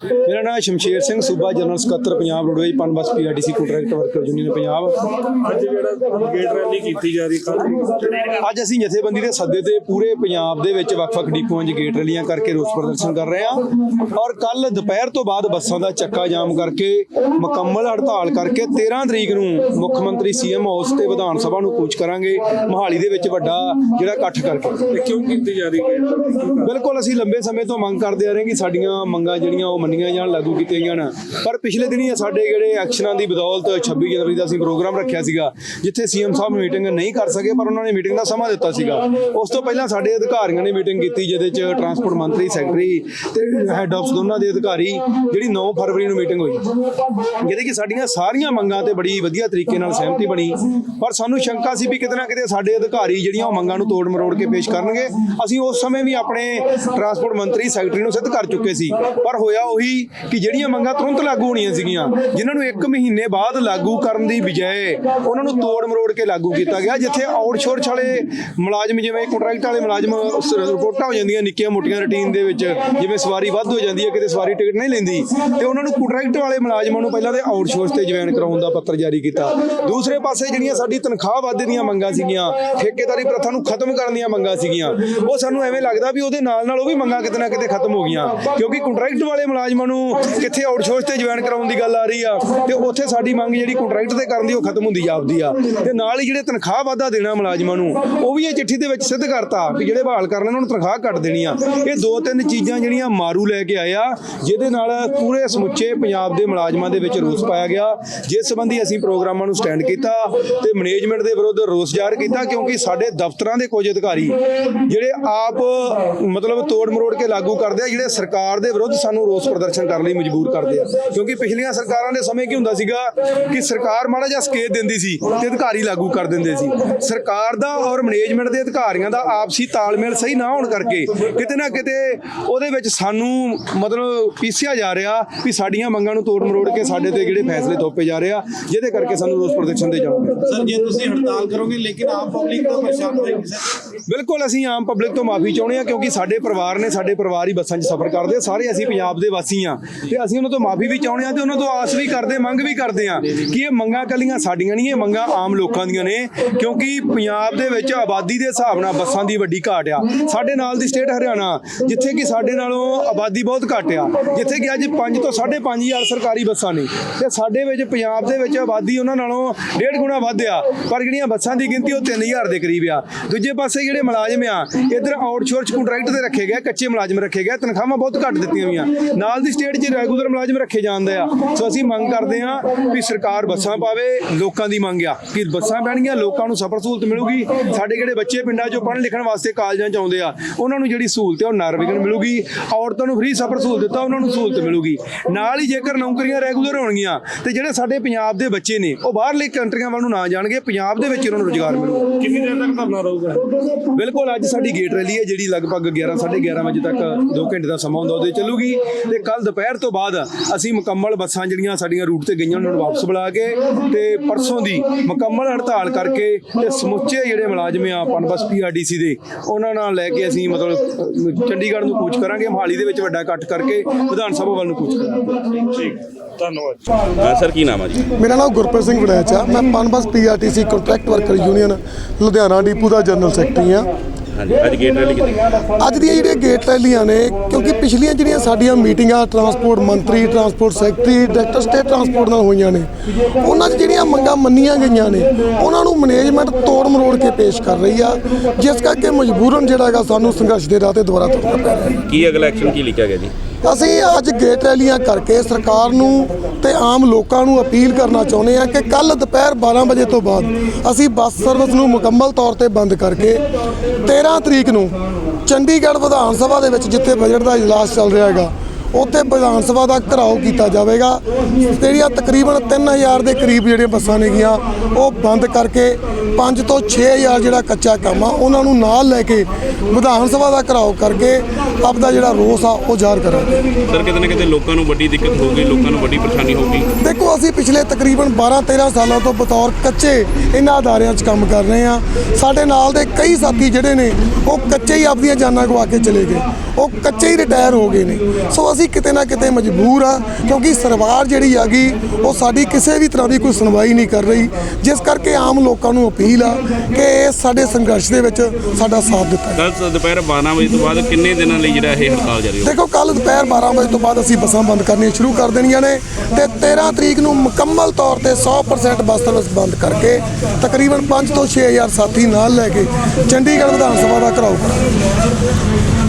ਮੇਰਾ ਨਾਮ ਸ਼ਮਸ਼ੇਰ ਸਿੰਘ ਸੂਬਾ ਜਨਰਲ ਸਕੱਤਰ Punjab roadways Punbus PRTC contract worker union Punjab. ਅੱਜ ਜਿਹੜਾ ਗੇਟ ਰੈਲੀ ਕੀਤੀ ਜਾ ਰਹੀ ਕੱਲ ਅੱਜ ਅਸੀਂ ਜਥੇਬੰਦੀ ਦੇ ਸੱਦੇ ਤੇ ਪੂਰੇ ਪੰਜਾਬ ਦੇ ਵਿੱਚ ਵੱਖ-ਵੱਖ ਡਿਪੂਆਂ 'ਚ ਗੇਟ ਰੈਲੀਆਂ ਕਰਕੇ ਰੋਸ ਪ੍ਰਦਰਸ਼ਨ ਕਰ ਰਹੇ ਹਾਂ। ਔਰ ਕੱਲ ਦੁਪਹਿਰ ਤੋਂ ਬਾਅਦ ਬੱਸਾਂ ਦਾ ਚੱਕਾ ਜਾਮ ਕਰਕੇ ਮੁਕੰਮਲ ਹੜਤਾਲ ਕਰਕੇ 13 ਤਰੀਕ ਨੂੰ ਮੁੱਖ ਮੰਤਰੀ ਸੀਐਮ ਹਾਊਸ ਤੇ ਵਿਧਾਨ ਸਭਾ ਨੂੰ ਕੂਚ ਕਰਾਂਗੇ ਮੋਹਾਲੀ ਦੇ ਵਿੱਚ ਵੱਡਾ ਜਿਹੜਾ ਇਕੱਠ ਕਰਕੇ। ਕਿਉਂ ਕੀਤੀ ਜਾ ਰਹੀ ਬਿਲਕੁਲ ਅਸੀਂ ਲੰਬੇ ਸਮੇਂ ਤੋਂ ਮੰਗ ਕਰਦੇ ਆ ਰਹੇ ਕਿ ਸਾਡੀਆਂ ਮੰਗਾਂ ਜਿਹੜੀਆਂ ਉਹ ਮੰਨੀਆਂ ਜਾਣ, ਲਾਗੂ ਕੀਤੀਆਂ ਜਾਣ। ਪਰ ਪਿਛਲੇ ਦਿਨੀ ਸਾਡੇ ਜਿਹੜੇ ਐਕਸ਼ਨਾਂ ਦੀ ਬਦੌਲਤ 26 ਜਨਵਰੀ ਦਾ ਅਸੀਂ ਪ੍ਰੋਗਰਾਮ ਰੱਖਿਆ ਸੀਗਾ, ਜਿੱਥੇ ਸੀਐਮ ਸਾਹਿਬ ਮੀਟਿੰਗ ਨਹੀਂ ਕਰ ਸਕੇ, ਪਰ ਉਹਨਾਂ ਨੇ ਮੀਟਿੰਗ ਦਾ ਸਮਾਂ ਦਿੱਤਾ ਸੀਗਾ। ਉਸ ਤੋਂ ਪਹਿਲਾਂ ਸਾਡੇ ਅਧਿਕਾਰੀਆਂ ਨੇ ਮੀਟਿੰਗ ਕੀਤੀ, ਜਿਹਦੇ 'ਚ ਟਰਾਂਸਪੋਰਟ ਮੰਤਰੀ, ਸੈਕਟਰੀ ਤੇ ਹੈੱਡ ਆਫਸ ਦੋਨਾਂ ਦੇ ਅਧਿਕਾਰੀ, ਜਿਹੜੀ 9 ਫਰਵਰੀ ਨੂੰ ਮੀਟਿੰਗ ਹੋਈ। ਜਿਹਦੇ ਕਿ ਸਾਡੀਆਂ ਸਾਰੀਆਂ ਮੰਗਾਂ ਤੇ ਬੜੀ ਵਧੀਆ ਤਰੀਕੇ ਨਾਲ ਸਹਿਮਤੀ ਬਣੀ। ਪਰ ਸਾਨੂੰ ਸ਼ੰਕਾ ਸੀ ਵੀ ਕਿਤੇ ਨਾ ਕਿਤੇ ਸਾਡੇ ਅਧਿਕਾਰੀ ਜਿਹੜੀਆਂ ਉਹ ਮੰਗਾਂ ਨੂੰ ਤੋੜ ਮਰੋੜ ਕੇ ਪੇਸ਼ ਕਰਨਗੇ। ਅਸੀਂ ਉਸ ਸਮੇਂ ਵੀ ਆਪਣੇ ਟਰਾਂਸਪੋਰਟ ਮੰਤਰੀ, ਸੈਕਟਰੀ ਨੂੰ ਸਿੱਧ ਕਰ ਚੁੱਕੇ ਸੀ। ਪਰ ਹੋਇਆ ਉਹੀ ਕਿ ਜਿਹੜੀਆਂ ਮੰਗਾਂ ਤੁਰੰਤ ਲਾਗੂ ਹੋਣੀਆਂ ਸੀਗੀਆਂ, ਜਿਨ੍ਹਾਂ ਨੂੰ 1 ਮਹੀਨੇ ਬਾਅਦ ਲਾਗੂ ਕਰਨ ਦੀ ਬਜਾਏ ਉਹਨਾਂ ਨੂੰ ਤੋੜ ਮਰੋੜ ਕੇ ਲਾਗੂ ਕੀਤਾ ਗਿਆ, ਜਿੱਥੇ ਆਊਟਸੋਰਸ ਵਾਲੇ ਮੁਲਾਜ਼ਮ ਜਿਵੇਂ ਕੰਟਰੈਕਟ ਵਾਲੇ ਮੁਲਾਜ਼ਮ ਸ- ਰਿਪੋਰਟਾਂ ਹੋ ਜਾਂਦੀਆਂ ਨਿੱਕੀਆਂ ਮੋਟੀਆਂ ਰੁਟੀਨ ਦੇ ਵਿੱਚ, ਜਿਵੇਂ ਸਵਾਰੀ ਵੱਧ ਹੋ ਜਾਂਦੀ ਹੈ, ਕਿਤੇ ਸਵਾਰੀ ਟਿਕਟ ਨਹੀਂ ਲੈਂਦੀ, ਤੇ ਉਹਨਾਂ ਨੂੰ ਕੰਟਰੈਕਟ ਵਾਲੇ ਮੁਲਾਜ਼ਮਾਂ ਨੂੰ ਪਹਿਲਾਂ ਤੇ ਆਊਟਸੋਰਸ ਤੇ ਜੁਆਇਨ ਕਰਾਉਣ ਦਾ ਪੱਤਰ ਜਾਰੀ ਕੀਤਾ। ਦੂਸਰੇ ਪਾਸੇ ਜਿਹੜੀਆਂ ਸਾਡੀ ਤਨਖਾਹ ਵਾਧੇ ਦੀਆਂ ਮੰਗਾਂ ਸੀਗੀਆਂ, ਠੇਕੇਦਾਰੀ ਪ੍ਰਥਾ ਨੂੰ ਖਤਮ ਕਰਨ ਦੀਆਂ ਮੰਗਾਂ ਸੀਗੀਆਂ, ਉਹ ਸਾਨੂੰ ਐਵੇਂ ਲੱਗਦਾ ਵੀ ਉਹਦੇ ਨਾਲ ਨਾਲ ਉਹ ਵੀ ਮੰਗਾਂ ਕਿਤੇ ਨਾ ਕਿਤੇ ਖਤਮ ਹੋ ਗਈਆਂ, ਕਿਉਂਕਿ ਕੰਟਰੈਕਟ ਵਾਲੇ ਮੁਲਾਜ਼ਮ ਮੁਲਾਜ਼ਮਾਂ ਨੂੰ ਕਿੱਥੇ ਆਊਟਸੋਰਸ ਤੇ ਜੁਆਇਨ ਕਰਾਉਣ ਦੀ ਗੱਲ ਆ ਰਹੀ ਆ, ਤੇ ਉੱਥੇ ਸਾਡੀ ਮੰਗ ਜਿਹੜੀ ਕੰਟਰੈਕਟ ਤੇ ਕਰਨ ਦੀ ਉਹ ਖਤਮ ਹੁੰਦੀ ਜਾਪਦੀ ਆ। ਤੇ ਨਾਲ ਹੀ ਜਿਹੜੇ ਤਨਖਾਹ ਵਾਧਾ ਦੇਣਾ ਮੁਲਾਜ਼ਮਾਂ ਨੂੰ, ਉਹ ਵੀ ਇਹ ਚਿੱਠੀ ਦੇ ਵਿੱਚ ਸਿੱਧ ਕਰਤਾ ਵੀ ਜਿਹੜੇ ਬਹਾਲ ਕਰਨ ਉਹਨਾਂ ਨੂੰ ਤਨਖਾਹ ਕੱਟ ਦੇਣੀ ਆ। ਇਹ ਦੋ ਤਿੰਨ ਚੀਜ਼ਾਂ ਜਿਹੜੀਆਂ ਮਾਰੂ ਲੈ ਕੇ ਆਏ ਆ, ਜਿਹਦੇ ਨਾਲ ਪੂਰੇ ਸਮੁੱਚੇ ਪੰਜਾਬ ਦੇ ਮੁਲਾਜ਼ਮਾਂ ਦੇ ਵਿੱਚ ਰੋਸ ਪਾਇਆ ਗਿਆ। ਜਿਸ ਸੰਬੰਧੀ ਅਸੀਂ ਪ੍ਰੋਗਰਾਮਾਂ ਨੂੰ ਸਟੈਂਡ ਕੀਤਾ ਤੇ ਮੈਨੇਜਮੈਂਟ ਦੇ ਵਿਰੁੱਧ ਰੋਸ ਜ਼ਾਹਰ ਕੀਤਾ, ਕਿਉਂਕਿ ਸਾਡੇ ਦਫ਼ਤਰਾਂ ਦੇ ਕੁਝ ਅਧਿਕਾਰੀ ਜਿਹੜੇ ਆਪ ਮਤਲਬ ਤੋੜ ਮਰੋੜ ਕੇ ਲਾਗੂ ਕਰਦੇ ਆ, ਜਿਹੜੇ ਸਰਕਾਰ ਦੇ ਵਿਰੁੱਧ ਸਾਨੂੰ ਰੋਸ ਪ੍ਰਦਰਸ਼ਨ ਕਰਨ ਲਈ ਮਜਬੂਰ ਕਰਦੇ ਆ। ਕਿਉਂਕਿ ਪਿਛਲੀਆਂ ਸਰਕਾਰਾਂ ਦੇ ਸਮੇਂ ਕੀ ਹੁੰਦਾ ਸੀਗਾ ਕਿ ਸਰਕਾਰ ਮਾੜਾ ਜਿਹਾ ਸਕੇਤ ਦਿੰਦੀ ਸੀ ਤੇ ਅਧਿਕਾਰੀ ਲਾਗੂ ਕਰ ਦਿੰਦੇ ਸੀ। ਸਰਕਾਰ ਦਾ ਔਰ ਮੈਨੇਜਮੈਂਟ ਦੇ ਅਧਿਕਾਰੀਆਂ ਦਾ ਆਪਸੀ ਤਾਲਮੇਲ ਸਹੀ ਨਾ ਹੋਣ ਕਰਕੇ ਕਿਤੇ ਨਾ ਕਿਤੇ ਉਹਦੇ ਵਿੱਚ ਸਾਨੂੰ ਮਤਲਬ ਪੀਸਿਆ ਜਾ ਰਿਹਾ ਵੀ ਸਾਡੀਆਂ ਮੰਗਾਂ ਨੂੰ ਤੋੜ ਮਰੋੜ ਕੇ ਸਾਡੇ ਤੇ ਜਿਹੜੇ ਫੈਸਲੇ ਥੋਪੇ ਜਾ ਰਹੇ ਆ ਜਿਹਦੇ ਕਰਕੇ ਸਾਨੂੰ ਰੋਸ ਪ੍ਰਦਰਸ਼ਨ ਤੇ ਜਾਣਾ ਪਿਆ। ਸਰ ਜੇ ਤੁਸੀਂ ਹੜਤਾਲ ਕਰੋਗੇ ਲੇਕਿਨ ਆਮ ਪਬਲਿਕ ਤਾਂ ਪਰੇਸ਼ਾਨ ਹੋਏਗੀ ਸਰ ਬਿਲਕੁਲ ਅਸੀਂ ਆਮ ਪਬਲਿਕ ਤੋਂ ਮਾਫੀ ਚਾਹੁੰਦੇ ਹਾਂ ਕਿਉਂਕਿ ਸਾਡੇ ਪਰਿਵਾਰ ਨੇ ਸਾਡੇ ਪਰਿਵਾਰ ਹੀ ਬੱਸਾਂ 'ਚ ਸਫ਼ਰ ਕਰਦੇ ਆ, ਸਾਰੇ ਅਸੀਂ ਪੰਜਾਬ ਦੇ ਵਾਸੀ ਆ। ਤੇ ਅਸੀਂ ਉਹਨਾਂ ਤੋਂ ਮਾਫੀ ਵੀ ਚਾਹੁੰਦੇ ਹਾਂ ਤੇ ਉਹਨਾਂ ਤੋਂ ਆਸ ਵੀ ਕਰਦੇ, ਮੰਗ ਵੀ ਕਰਦੇ ਆ ਕਿ ਇਹ ਮੰਗਾਂ ਕੱਲੀਆਂ ਸਾਡੀਆਂ ਨਹੀਂ, ਇਹ ਮੰਗਾਂ ਆਮ ਲੋਕਾਂ ਦੀਆਂ ਨੇ। ਕਿਉਂਕਿ ਪੰਜਾਬ ਦੇ ਵਿੱਚ ਆਬਾਦੀ ਦੇ ਹਿਸਾਬ ਨਾਲ ਬੱਸਾਂ ਦੀ ਵੱਡੀ ਘਾਟ ਆ। ਸਾਡੇ ਨਾਲ ਦੀ ਸਟੇਟ ਹਰਿਆਣਾ, ਜਿੱਥੇ ਕਿ ਸਾਡੇ ਨਾਲੋਂ ਆਬਾਦੀ ਬਹੁਤ ਘੱਟ ਆ। ਜਿੱਥੇ ਕਿ ਅੱਜ 5 ਤੋਂ 5.5 ਹਜ਼ਾਰ ਸਰਕਾਰੀ ਬੱਸਾਂ ਨੇ। ਤੇ ਸਾਡੇ ਵਿੱਚ ਪੰਜਾਬ ਦੇ ਵਿੱਚ ਆਬਾਦੀ ਉਹਨਾਂ ਨਾਲੋਂ ਡੇਢ ਗੁਣਾ ਵੱਧ ਆ। ਪਰ ਜਿਹੜੀਆਂ ਬੱਸਾਂ ਦੀ ਗਿਣਤੀ ਉਹ 3000 ਦੇ ਕਰੀਬ ਆ। ਦੂਜੇ ਪਾਸੇ ਜਿਹੜੇ ਮੁਲਾਜ਼ਮ ਆ, ਇਧਰ ਆਊਟਸੋਰਸ ਕੰਟਰੈਕਟ ਤੇ ਰੱਖੇ ਗਏ, ਕੱਚੇ ਮੁਲਾਜ਼ਮ ਰੱਖੇ ਗਏ, ਤਨਖਾਹਾਂ ਬਹੁਤ ਘੱਟ ਦਿੱਤੀਆਂ ਹੋਈਆਂ। ਨਾਲ ਦੀ ਸਟੇਟ 'ਚ ਰੈਗੂਲਰ ਮੁਲਾਜ਼ਮ ਰੱਖੇ ਜਾਂਦੇ ਆ। ਸੋ ਅਸੀਂ ਮੰਗ ਕਰਦੇ ਆ ਵੀ ਸਰਕਾਰ ਬੱਸਾਂ ਪਾਵੇ ਲੋਕਾਂ ਦੀ ਮੰਗ ਆ ਕਿ ਬੱਸਾਂ ਪੈਣਗੀਆਂ ਲੋਕਾਂ ਨੂੰ ਸਫ਼ਰ ਸਹੂਲਤ ਮਿਲੂਗੀ। ਸਾਡੇ ਜਿਹੜੇ ਬੱਚੇ ਪਿੰਡਾਂ 'ਚੋਂ ਪੜ੍ਹਨ ਲਿਖਣ ਵਾਸਤੇ ਕਾਲਜਾਂ 'ਚ ਆਉਂਦੇ ਆ ਉਹਨਾਂ ਨੂੰ ਜਿਹੜੀ ਸਹੂਲਤ ਹੈ ਉਹ ਨਰਵਿਗਨ ਮਿਲੂਗੀ। ਔਰਤਾਂ ਨੂੰ ਫ੍ਰੀ ਸਫ਼ਰ ਸਹੂਲਤ ਦਿੱਤਾ ਉਹਨਾਂ ਨੂੰ ਸਹੂਲਤ ਮਿਲੂਗੀ। ਨਾਲ ਹੀ ਜੇਕਰ ਨੌਕਰੀਆਂ ਰੈਗੂਲਰ ਹੋਣਗੀਆਂ ਤੇ ਜਿਹੜੇ ਸਾਡੇ ਪੰਜਾਬ ਦੇ ਬੱਚੇ ਨੇ ਉਹ ਬਾਹਰਲੇ ਕੰਟਰੀਆਂ ਵੱਲ ਨੂੰ ਨਾ ਜਾਣਗੇ ਪੰਜਾਬ ਦੇ ਵਿੱਚ ਉਹਨਾਂ ਨੂੰ ਰੁਜ਼ਗਾਰ ਮਿਲੂਗਾ। ਕਿੰਨੀ ਦੇਰ ਤੱਕ ਧਰਨਾ ਰਹੂਗਾ? ਬਿਲਕੁਲ ਅੱਜ ਸਾਡੀ ਗੇਟ ਰੈਲੀ ਹੈ ਜਿਹੜੀ ਲਗਭਗ 11 11:30 ਵਜੇ ਤੱਕ 2 ਘੰਟੇ ਦਾ ਸਮਾਂ ਹੁੰਦਾ ਉਹਦੇ ਚੱਲੂਗੀ। ਤੇ ਕੱਲ ਦੁਪਹਿਰ ਤੋਂ ਬਾਅਦ ਅਸੀਂ ਮੁਕੰਮਲ ਬੱਸਾਂ ਜਿਹੜੀਆਂ ਸਾਡੀਆਂ ਰੂਟ ਤੇ ਗਈਆਂ ਉਹਨਾਂ ਨੂੰ ਵਾਪਸ ਬੁਲਾ ਕੇ ਤੇ ਪਰਸੋਂ ਦੀ ਮੁਕੰਮਲ ਹੜਤਾਲ ਕਰਕੇ ਤੇ ਸਮੁੱਚੇ ਜਿਹੜੇ ਮੁਲਾਜ਼ਮ ਆ ਪਨਬਸ ਪੀਆਰਡੀਸੀ ਦੇ ਉਹਨਾਂ ਨਾਲ ਲੈ ਕੇ ਅਸੀਂ ਮਤਲਬ ਚੰਡੀਗੜ੍ਹ ਨੂੰ ਕੂਚ ਕਰਾਂਗੇ ਮੋਹਾਲੀ ਦੇ ਵਿੱਚ ਵੱਡਾ ਇਕੱਠ ਕਰਕੇ ਵਿਧਾਨ ਸਭਾ ਵੱਲ ਨੂੰ ਕੂਚ ਕਰਾਂਗੇ। ਠੀਕ ਧੰਨਵਾਦ। ਹਾਂ ਸਰ ਕੀ ਨਾਮ ਆ ਜੀ? ਮੇਰਾ ਨਾਮ ਗੁਰਪ੍ਰੀਤ ਸਿੰਘ ਵੜੈਚ ਆ। ਮੈਂ Punbus PRTC contract worker union Ludhiana depot ਦਾ ਜਨਰਲ ਸੈਕਟਰੀ ਆ। ਹਾਂਜੀ ਅੱਜ ਗੇਟ ਰੈਲੀ ਕੀਤੀ। ਅੱਜ ਦੀਆਂ ਜਿਹੜੀਆਂ ਗੇਟ ਰੈਲੀਆਂ ਨੇ ਕਿਉਂਕਿ ਪਿਛਲੀਆਂ ਜਿਹੜੀਆਂ ਸਾਡੀਆਂ ਮੀਟਿੰਗਾਂ ਟਰਾਂਸਪੋਰਟ ਮੰਤਰੀ transport secretary director state transport ਨਾਲ ਹੋਈਆਂ ਨੇ ਉਹਨਾਂ 'ਚ ਜਿਹੜੀਆਂ ਮੰਗਾਂ ਮੰਨੀਆਂ ਗਈਆਂ ਨੇ ਉਹਨਾਂ ਨੂੰ ਮੈਨੇਜਮੈਂਟ ਤੋੜ ਮਰੋੜ ਕੇ ਪੇਸ਼ ਕਰ ਰਹੀ ਆ ਜਿਸ ਕਰਕੇ ਮਜਬੂਰਨ ਜਿਹੜਾ ਹੈਗਾ ਸਾਨੂੰ ਸੰਘਰਸ਼ ਦੇ ਰਾਹ ਤੇ ਦੁਬਾਰਾ ਤੁਰਨਾ ਪੈ ਰਿਹਾ ਕੀ ਅਗਲਾ ਐਕਸ਼ਨ ਕੀ ਲਿਖਿਆ ਗਿਆ ਜੀ? ਅਸੀਂ ਅੱਜ ਗੇਟ ਰੈਲੀਆਂ ਕਰਕੇ ਸਰਕਾਰ ਨੂੰ ਤੇ ਆਮ ਲੋਕਾਂ ਨੂੰ ਅਪੀਲ ਕਰਨਾ ਚਾਹੁੰਦੇ ਹਾਂ ਕਿ ਕੱਲ ਦੁਪਹਿਰ 12 ਵਜੇ ਤੋਂ ਬਾਅਦ ਅਸੀਂ ਬੱਸ ਸਰਵਿਸ ਨੂੰ ਮੁਕੰਮਲ ਤੌਰ ਤੇ ਬੰਦ ਕਰਕੇ 13 ਤਰੀਕ ਨੂੰ ਚੰਡੀਗੜ੍ਹ ਵਿਧਾਨ ਸਭਾ ਦੇ ਵਿੱਚ ਜਿੱਥੇ ਬਜਟ ਦਾ ਇਜਲਾਸ ਚੱਲ ਰਿਹਾ ਹੈਗਾ ਉੱਥੇ ਵਿਧਾਨ ਸਭਾ ਦਾ ਘਰਾਓ ਕੀਤਾ ਜਾਵੇਗਾ। ਜਿਹੜੀਆਂ ਤਕਰੀਬਨ 3000 ਦੇ ਕਰੀਬ ਜਿਹੜੀਆਂ ਬੱਸਾਂ ਨੇਗੀਆਂ ਉਹ ਬੰਦ ਕਰਕੇ 5 ਤੋਂ 6000 ਜਿਹੜਾ ਕੱਚਾ ਕੰਮ ਆ ਉਹਨਾਂ ਨੂੰ ਨਾਲ ਲੈ ਕੇ ਵਿਧਾਨ ਸਭਾ ਦਾ ਘਰਾਓ ਕਰਕੇ ਆਪਦਾ ਜਿਹੜਾ ਰੋਸ ਆ ਉਹ ਜ਼ਾਹਰ ਕਰਾਂਗੇ। ਸਰ ਕਿਤੇ ਨਾ ਕਿਤੇ ਲੋਕਾਂ ਨੂੰ ਵੱਡੀ ਦਿੱਕਤ ਹੋਊਗੀ ਲੋਕਾਂ ਨੂੰ ਵੱਡੀ ਪਰੇਸ਼ਾਨੀ ਹੋਊਗੀ ਦੇਖੋ ਅਸੀਂ ਪਿਛਲੇ ਤਕਰੀਬਨ 12-13 ਸਾਲਾਂ ਤੋਂ ਬਤੌਰ ਕੱਚੇ ਇਹਨਾਂ ਅਦਾਰਿਆਂ 'ਚ ਕੰਮ ਕਰ ਰਹੇ ਹਾਂ। ਸਾਡੇ ਨਾਲ ਦੇ ਕਈ ਸਾਥੀ ਜਿਹੜੇ ਨੇ ਉਹ ਕੱਚੇ ਹੀ ਆਪਦੀਆਂ ਜਾਨਾਂ ਗਵਾ ਕੇ ਚਲੇ ਗਏ। ਉਹ ਕੱਚੇ ਹੀ ਰਿਟਾਇਰ ਹੋ ਗਏ ਨੇ। ਸੋ ਅਸੀਂ ਕਿਤੇ ਨਾ ਕਿਤੇ ਮਜਬੂਰ ਆ ਕਿਉਂਕਿ ਸਰਕਾਰ ਜਿਹੜੀ ਹੈਗੀ ਉਹ ਸਾਡੀ ਕਿਸੇ ਵੀ ਤਰ੍ਹਾਂ ਦੀ ਕੋਈ ਸੁਣਵਾਈ ਨਹੀਂ ਕਰ ਰਹੀ। ਜਿਸ ਕਰਕੇ ਆਮ ਲੋਕਾਂ ਨੂੰ ਅਪੀਲ ਆ ਕਿ ਸਾਡੇ ਸੰਘਰਸ਼ ਦੇ ਵਿੱਚ ਸਾਡਾ ਸਾਥ ਦਿੱਤਾ। ਕੱਲ ਦੁਪਹਿਰ 12 ਵਜੇ ਤੋਂ ਬਾਅਦ ਕਿੰਨੇ ਦਿਨਾਂ ਲਈ ਜਿਹੜਾ ਇਹ ਹੜਤਾਲ ਜਾਰੀ ਹੋਊ? ਦੇਖੋ ਕੱਲ ਦੁਪਹਿਰ 12 ਵਜੇ ਤੋਂ ਬਾਅਦ ਅਸੀਂ ਬੱਸਾਂ ਬੰਦ ਕਰਨੀਆਂ ਸ਼ੁਰੂ ਕਰ ਦੇਣੀਆਂ ਨੇ ਤੇ 13 ਤਰੀਕ ਨੂੰ ਮੁਕੰਮਲ ਤੌਰ ਤੇ 100% ਬੱਸ ਸਰਵਿਸ ਬੰਦ ਕਰਕੇ ਤਕਰੀਬਨ 5 ਤੋਂ 6000 ਸਾਥੀ ਨਾਲ ਲੈ ਕੇ ਚੰਡੀਗੜ੍ਹ ਵਿਧਾਨ ਸਭਾ ਦਾ ਘਰਾਓ ਕਰਾਂਗੇ।